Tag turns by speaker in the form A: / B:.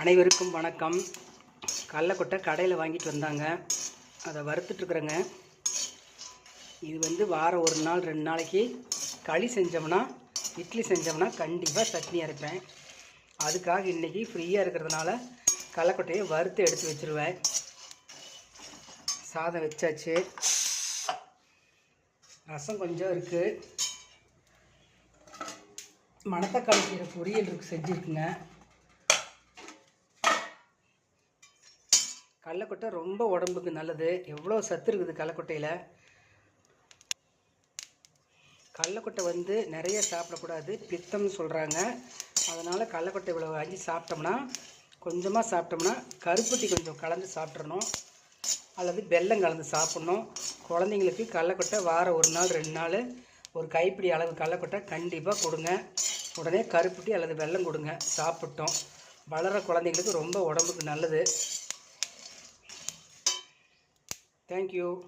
A: அனைவருக்கும் வணக்கம். கடலக்கொட்டை கடையில் வாங்கிட்டு வந்தாங்க. அதை வறுத்துட்ருக்குறேங்க இது வந்து வாரம் ஒரு நாள் ரெண்டு நாளைக்கு களி செஞ்சோம்னா இட்லி செஞ்சோம்னா கண்டிப்பாக சட்னி அரைப்பேன். அதுக்காக இன்றைக்கி ஃப்ரீயாக இருக்கிறதுனால கடலக்கொட்டையை வறுத்து எடுத்து வச்சுருவேன். சாதம் வச்சாச்சு. ரசம் கொஞ்சம் இருக்குது மணத்தக்காளி கீரை பொரியல் இருக்கு செஞ்சுருக்குங்க. கடலக்கொட்டை ரொம்ப உடம்புக்கு நல்லது. எவ்வளோ சத்து இருக்குது கடலைக்கொட்டையில் கடலைக்கொட்டை வந்து நிறைய சாப்பிடக்கூடாது பித்தம்னு சொல்கிறாங்க அதனால் கடலக்கொட்டை இவ்வளோ வாங்கி சாப்பிட்டோம்னா கொஞ்சமாக சாப்பிட்டோம்னா கருப்பட்டி கொஞ்சம் கலந்து சாப்பிட்றணும் அல்லது வெல்லம் கலந்து சாப்பிட்ணும். குழந்தைங்களுக்கு கடலக்கொட்டை வாரம் ஒரு நாள் ரெண்டு நாள் ஒரு கைப்பிடி அளவு கடலைக்கொட்டை கண்டிப்பாக கொடுங்க. உடனே கருப்பட்டி அல்லது வெல்லம் கொடுங்க. சாப்பிட்டோம். வளர குழந்தைங்களுக்கு ரொம்ப உடம்புக்கு நல்லது. Thank you.